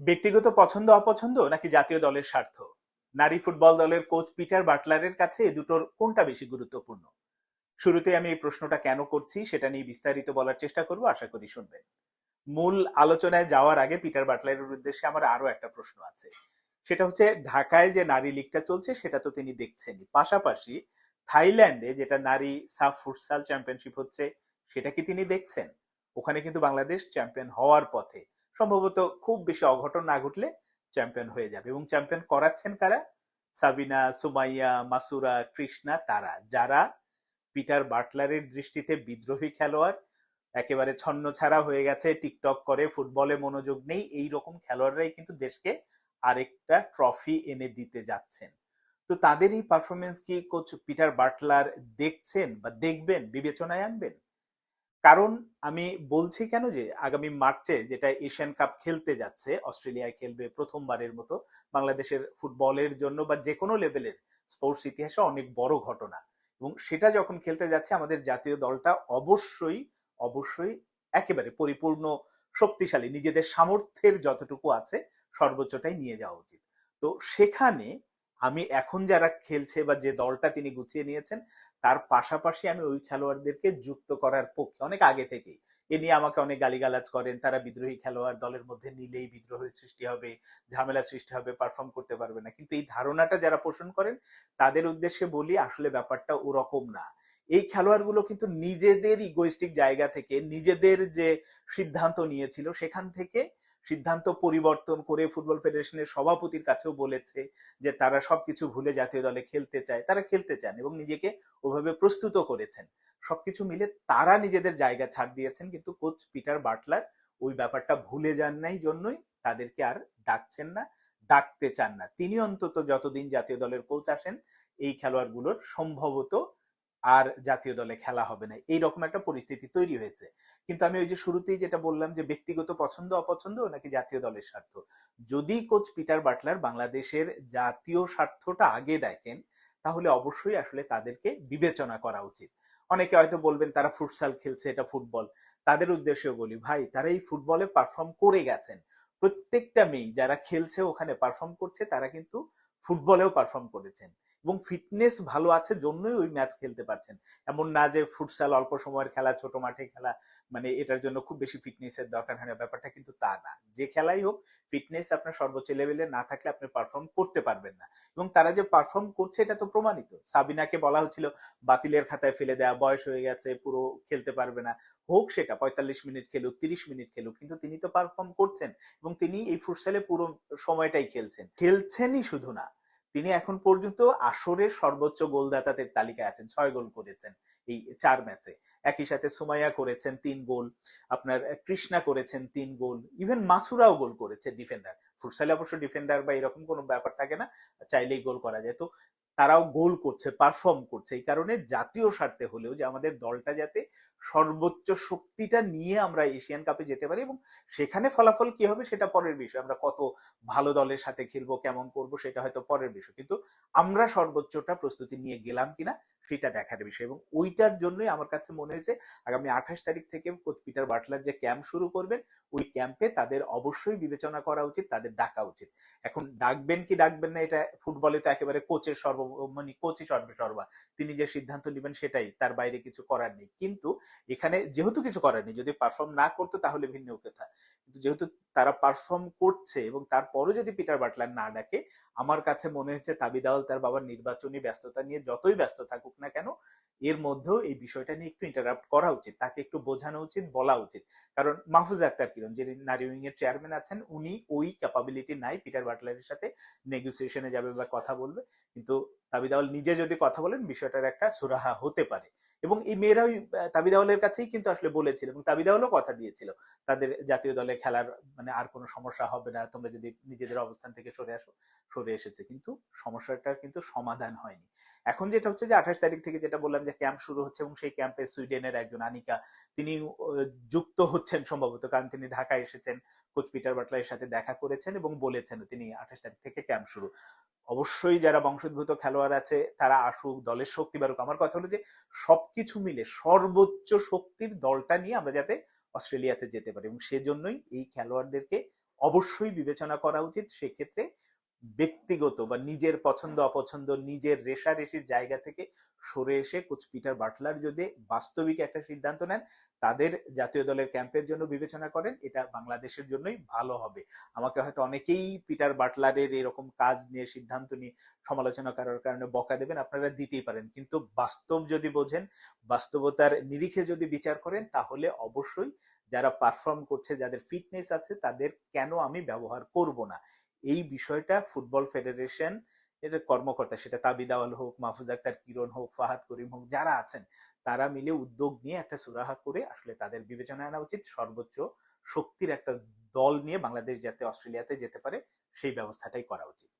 ব্যক্তিগত পছন্দ, অপছন্দ, নাকি জাতীয় দলের স্বার্থ? নারী ফুটবল দলের কোচ পিটার বাটলারের কাছে এ দুটোর কোনটা বেশি গুরুত্বপূর্ণ? শুরুতে আমি এই প্রশ্নটা কেন করছি সেটা নিয়ে বিস্তারিত বলার চেষ্টা করব, আশা করি শুনবেন। মূল আলোচনায় যাওয়ার আগে পিটার বাটলারের উদ্দেশ্যে আমার আরও একটা প্রশ্ন আছে। সেটা হচ্ছে, ঢাকায় যে নারী লিগটা চলছে সেটা তো তিনি দেখছেনই। পাশাপাশি থাইল্যান্ডে যেটা নারী সাফ ফুটসাল চ্যাম্পিয়নশিপ হচ্ছে, সেটা কি তিনি দেখছেন? ওখানে কিন্তু বাংলাদেশ চ্যাম্পিয়ন হওয়ার পথে সম্ভবত খুব বেশি অঘটন না ঘটলে চ্যাম্পিয়ন হয়ে যাবে এবং চ্যাম্পিয়ন করাচ্ছেন কারা? সাবিনা, সুমাইয়া, মাসুরা, কৃষ্ণা, তারা। যারা পিটার বাটলারের দৃষ্টিতে বিদ্রোহী খেলোয়াড়, একেবারে ছন্ন ছাড়া হয়ে গেছে, টিকটক করে, ফুটবলে মনোযোগ নেই, এই রকম খেলোয়াড়রাই কিন্তু দেশকে আরেকটা ট্রফি এনে দিতে যাচ্ছেন। তো তাদের এই পারফরমেন্স কি কোচ পিটার বাটলার দেখছেন বা দেখবেন, বিবেচনায় আনবেন? কারণ আমি বলছি কেন যে আগামী মার্চে যেটা এশিয়ান কাপ খেলতে যাচ্ছে, অস্ট্রেলিয়ায় খেলবে প্রথমবারের মতো বাংলাদেশের ফুটবলের জন্য বা যে কোনো লেভেলের স্পোর্টস ইতিহাসে অনেক বড় ঘটনা। এবং সেটা যখন খেলতে যাচ্ছে আমাদের জাতীয় দলটা অবশ্যই অবশ্যই একেবারে পরিপূর্ণ শক্তিশালী। নিজেদের সামর্থ্যের যতটুকু আছে সর্বোচ্চটাই নিয়ে যাওয়া উচিত। তো সেখানে আমি এখন যারা খেলছে বা যে দলটা তিনি গুছিয়ে নিয়েছেন তার পাশাপাশি আমি ওই খেলোয়াড়দেরকে যুক্ত করার পক্ষে অনেক আগে থেকেই। এ নিয়ে আমাকে অনেক গালিগালাজ করেন, তারা বিদ্রোহী খেলোয়াড়, দলের মধ্যে নিলেই বিদ্রোহের সৃষ্টি হবে ঝামেলা সৃষ্টি হবে পারফর্ম করতে পারবে না। কিন্তু এই ধারণাটা যারা পোষণ করেন, তাদের উদ্দেশ্যে বলি আসলে ব্যাপারটা ওরকম না। এই খেলোয়াড়গুলো কিন্তু নিজেদের ইগোইস্টিক জায়গা থেকে, নিজেদের যে সিদ্ধান্ত নিয়েছিল, সেখান থেকে সিদ্ধান্ত পরিবর্তন করে ফুটবল ফেডারেশনের সভাপতির কাছেও বলেছে যে তারা সবকিছু ভুলে জাতীয় দলে খেলতে চায়, তারা খেলতে চান এবং নিজেকে ওভাবে প্রস্তুত করেছেন। সবকিছু মিলে তারা নিজেদের জায়গা ছাড় দিয়েছেন কিন্তু কোচ পিটার বাটলার ওই ব্যাপারটা ভুলে যান নাই জন্যই তাদেরকে আর ডাকছেন না, ডাকতে চান না। তিনি অন্তত যতদিন জাতীয় দলের কোচ আসেন, এই খেলোয়াড়গুলোর সম্ভবত আর জাতীয় দলে খেলা হবে না। এই রকম একটা পরিস্থিতি তৈরি হয়েছে। কিন্তু আমি ওই যে শুরুতেই যেটা বললাম যে ব্যক্তিগত পছন্দ, অপছন্দ নাকি জাতীয় দলের স্বার্থ? যদি কোচ পিটার বাটলার বাংলাদেশের জাতীয় স্বার্থটা আগে দেখেন, তাহলে অবশ্যই আসলে তাদেরকে বিবেচনা করা উচিত। অনেকে হয়তো বলবেন, তারা ফুটসাল খেলছে, এটা ফুটবল তাদের উদ্দেশ্যেও বলি, ভাই, তারা এই ফুটবলে পারফর্ম করে গেছেন। প্রত্যেকটা মেয়ে যারা খেলছে ওখানে পারফর্ম করছে, তারা কিন্তু ফুটবলেও পারফর্ম করেছেন। এবং ফিটনেস ভালো আছে জন্যই ওই ম্যাচ খেলতে পারছেন। এমন না যে ফুটসাল অল্প সময়ের খেলা, ছোট মাঠে খেলা মানে এটার জন্য খুব বেশি ফিটনেসের দরকার হয় না, ব্যাপারটা কিন্তু তা না। যে খেলাই হোক ফিটনেস আপনার সর্বোচ্চ লেভেলে না থাকলে আপনি পারফর্ম করতে পারবেন না। এবং তারা যে পারফর্ম করছে, এটা তো প্রমাণিত। সাবিনাকে বলা হচ্ছিল, বাতিলের খাতায় ফেলে দেওয়া বয়স হয়ে গেছে, পুরো খেলতে পারবে না। হোক সেটা, পঁয়তাল্লিশ মিনিট খেলুক, তিরিশ মিনিট খেলুক, কিন্তু তিনি তো পারফর্ম করছেন। এবং তিনি এই ফুটসালে পুরো সময়টাই খেলছেন। খেলছেনই শুধু না তিনি এখন পর্যন্ত আসরের সর্বোচ্চ গোলদাতাদের তালিকায় আছেন, ছয় গোল করেছেন এই চার ম্যাচে। একই সাথে সুমাইয়া করেছেন তিন গোল, আপনার কৃষ্ণা করেছেন তিন গোল ইভেন মাসুরাও গোল করেছে ডিফেন্ডার ফুটসালে অবশ্য ডিফেন্ডার বা এরকম কোনো ব্যাপার থাকে না, চাইলেই গোল করা যায়। তো তারাও গোল করছে পারফর্ম করছে। এই কারণে জাতীয় স্বার্থে হলেও যে আমাদের দলটা যাতে সর্বোচ্চ শক্তিটা নিয়ে আমরা এশিয়ান কাপে যেতে পারি এবং সেখানে ফলাফল কি হবে সেটা পরের বিষয়। আমরা কত ভালো দলের সাথে খেলব, কেমন করব সেটা হয়তো পরের বিষয়। কিন্তু আমরা সর্বোচ্চটা প্রস্তুতি নিয়ে গেলাম কিনা সেটা দেখার বিষয়। এবং ওইটার জন্যই আমার কাছে মনে হয়েছে, আগামী আঠাশ তারিখ থেকে কোচ পিটার বাটলার যে ক্যাম্প শুরু করবেন, ওই ক্যাম্পে তাদের অবশ্যই বিবেচনা করা উচিত, তাদের ডাকা উচিত। এখন ডাকবেন কি ডাকবেন না, এটা ফুটবলে তো একেবারে কোচের সর্ব মানে কোচই সর্বে তিনি যে সিদ্ধান্ত নেবেন সেটাই, তার বাইরে কিছু করার নেই। কিন্তু এখানে যেহেতু কিছু করার নেই, যদি পারফর্ম না করতো তাহলে ভিন্ন কথা। যেহেতু তারা পারফর্ম করছে এবং তারপরও যদি পিটার বাটলার না ডাকে, আমার কাছে মনে হচ্ছে তাবিদাওয়াল তার বাবার নির্বাচনী ব্যস্ততা নিয়ে যতই ব্যস্ত থাকুক না কেন, এর মধ্যেও এই বিষয়টা নিয়ে একটু ইন্টারাপ্ট করা উচিত, তাকে একটু বোঝানো উচিত, বলা উচিত। কারণ মাহফুজ আক্তার কিরণ, যিনি নারী উইং এর চেয়ারম্যান আছেন, উনি ওই ক্যাপাবিলিটি নাই পিটার বাটলারের সাথে নেগোসিয়েশনে যাবে বা কথা বলবে। কিন্তু তাবিদাওয়াল নিজে যদি কথা বলেন, বিষয়টার একটা সুরাহা হতে পারে। এবং এই মেয়েরাই তাবিদাওয়ালের কাছেই কিন্তু আসলে বলেছিল এবং তাবিদাওয়ালও কথা দিয়েছিল। তাদের জাতীয় দলে খেলার মানে আর কোনো সমস্যা হবে না, তোমরা যদি নিজেদের অবস্থান থেকে সরে আসো, সরে এসেছে। কিন্তু সমস্যাটার কিন্তু সমাধান হয়নি। এখন যেটা হচ্ছে যে, আঠাশ তারিখ থেকে যেটা বললাম যে, ক্যাম্প শুরু হচ্ছে এবং সেই ক্যাম্পে সুইডেনের একজন আনিকা, তিনি যুক্ত হচ্ছেন সম্ভবত। কারণ তিনি ঢাকায় এসেছেন কোচ পিটার বাটলারের সাথে দেখা করেছেন এবং বলেছেন তিনি আঠাশ তারিখ থেকে ক্যাম্প শুরু। অবশ্যই যারা বংশোদ্ভূত খেলোয়াড় আছে, তারা আসুক, দলের শক্তি বাড়ুক। আমার কথা হলো যে, সবকিছু মিলে সর্বোচ্চ শক্তির দলটা নিয়ে আমরা যাতে অস্ট্রেলিয়াতে যেতে পারি। এবং সেজন্যই এই খেলোয়াড়দেরকে অবশ্যই বিবেচনা করা উচিত। সেক্ষেত্রে ব্যক্তিগত বা নিজের পছন্দ, অপছন্দ, নিজের রেশারেশির জায়গা থেকে সরে এসে কোচ পিটার বাটলার যদি বাস্তবিক একটা সিদ্ধান্ত নেন, তাদের জাতীয় দলের ক্যাম্পের জন্য বিবেচনা করেন, এটা বাংলাদেশের জন্যই ভালো হবে। আমাকে হয়তো অনেকেই পিটার বাটলারের এরকম কাজ নিয়ে সিদ্ধান্ত নিয়ে সমালোচনা করার কারণে বকা দেবেন, আপনারা দিতেই পারেন। কিন্তু বাস্তব যদি বোঝেন, বাস্তবতার নিরিখে যদি বিচার করেন, তাহলে অবশ্যই যারা পারফর্ম করছে, যাদের ফিটনেস আছে, তাদের কেন আমি ব্যবহার করব না? এই বিষয়টা ফুটবল ফেডারেশন এর কর্মকর্তা সেটা তাবিদ আওয়াল হোক, মাহফুজ আক্তার কিরণ হোক, ফাহাদ করিম হোক, যারা আছেন, তারা মিলে উদ্যোগ নিয়ে একটা সুরাহা করে আসলে তাদের বিবেচনায় আনা উচিত। সর্বোচ্চ শক্তির একটা দল নিয়ে বাংলাদেশ যাতে অস্ট্রেলিয়াতে যেতে পারে, সেই ব্যবস্থাটাই করা উচিত।